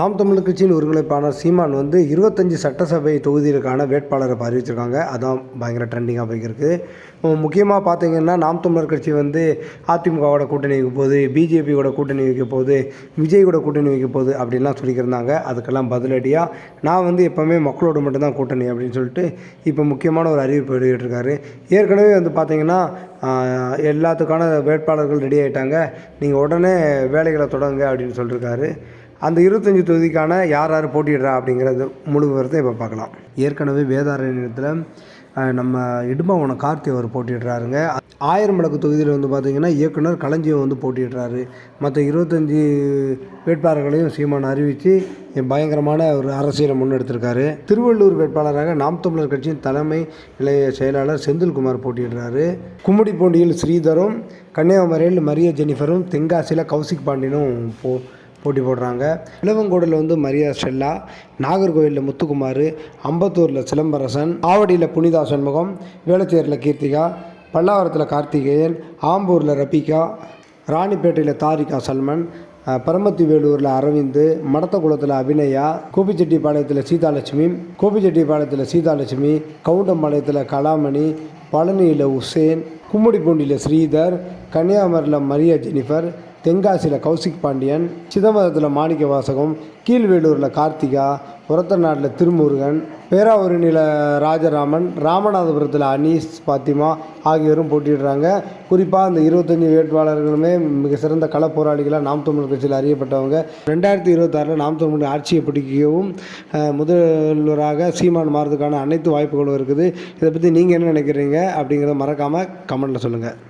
நாம் தமிழர் கட்சியின் ஒருங்கிணைப்பாளர் சீமான் வந்து இருபத்தஞ்சி சட்டசபை தொகுதிகளுக்கான வேட்பாளரை அறிவிச்சிருக்காங்க அதான் பயங்கர ட்ரெண்டிங்காக போய்க்கிருக்கு. முக்கியமாக பார்த்தீங்கன்னா நாம் தமிழர் கட்சி வந்து அதிமுகவோட கூட்டணி வைக்க போகுது பிஜேபியோட கூட்டணி வைக்க போகுது விஜய் கூட கூட்டணி வைக்க போகுது அப்படின்லாம் சொல்லிக்கிருந்தாங்க. அதுக்கெல்லாம் பதிலடியாக நான் வந்து எப்போவுமே மக்களோட மட்டும்தான் கூட்டணி அப்படின்னு சொல்லிட்டு இப்போ முக்கியமான ஒரு அறிவிப்பு வெளியிட்டிருக்காரு. ஏற்கனவே வந்து பார்த்தீங்கன்னா எல்லாத்துக்கான வேட்பாளர்கள் ரெடி ஆகிட்டாங்க நீங்கள் உடனே வேலைகளை தொடங்க அப்படின்னு சொல்லியிருக்காரு அந்த இருபத்தஞ்சி தொகுதிக்கான யார் யார் போட்டிடுறா அப்படிங்கிறது முழு விவரத்தை இப்போ பார்க்கலாம். ஏற்கனவே வேதாரண்யத்தில் நம்ம இடும்பாவனம் கார்த்தி அவர் போட்டிடுறாருங்க ஆயிரம் விளக்கு தொகுதியில் வந்து பார்த்திங்கன்னா இயக்குனர் களஞ்சியம் வந்து போட்டிடுறாரு மற்ற இருபத்தஞ்சி வேட்பாளர்களையும் சீமான் அறிவித்து பயங்கரமான ஒரு அரசியலை முன்னெடுத்திருக்காரு. திருவள்ளூர் வேட்பாளராக நாம் தமிழர் கட்சியின் தலைமை நிலைய செயலாளர் செந்தில்குமார் போட்டியிடுறாரு. கும்மிடிப்பூண்டியில் ஸ்ரீதரும் கன்னியாகுமரியில் மரிய ஜெனிஃபரும் தென்காசியில் கௌசிக் பாண்டியனும் போ போட்டி போடுறாங்க. இளவங்கோடில் வந்து மரியா ஸ்டெல்லா நாகர்கோவிலில் முத்துக்குமார் அம்பத்தூரில் சிலம்பரசன் ஆவடியில் புனிதா சண்முகம் வேளச்சேரியில் கீர்த்திகா பல்லாவரத்தில் கார்த்திகேயன் ஆம்பூரில் ரபிகா ராணிப்பேட்டையில் தாரிகா சல்மன் பரமத்தி வேலூரில் அரவிந்த் மடத்தகுளத்தில் அபிநயா கோபிச்செட்டிப்பாளையத்தில் சீதாலட்சுமி கோபிச்செட்டிப்பாளையத்தில் சீதாலட்சுமி கவுண்டம்பாளையத்தில் கலாமணி பழனியில் உசேன் கும்மிடிப்பூண்டியில் ஸ்ரீதர் கன்னியாகுமரியில் மரியா ஜெனிஃபர் தென்காசியில் கௌசிக் பாண்டியன் சிதம்பரத்தில் மாணிக்க வாசகம் கீழ்வேலூரில் கார்த்திகா உரத்தநாட்டில் திருமுருகன் பேராவூரணியில் ராஜராமன் ராமநாதபுரத்தில் அனீஸ் பாத்திமா ஆகியோரும் போட்டிடுறாங்க குறிப்பாக அந்த இருபத்தஞ்சி வேட்பாளர்களுமே மிக சிறந்த கள போராளிகளாக நாம் தமிழர் கட்சியில் அறியப்பட்டவங்க. ரெண்டாயிரத்தி இருபத்தாறில் நாம் தமிழர் ஆட்சியை பிடிக்கவும் முதல்வராக சீமான் மாறதுக்கான அனைத்து வாய்ப்புகளும் இருக்குது. இதை பற்றி நீங்கள் என்ன நினைக்கிறீங்க அப்படிங்கிறத மறக்காமல் கமெண்ட்டில் சொல்லுங்கள்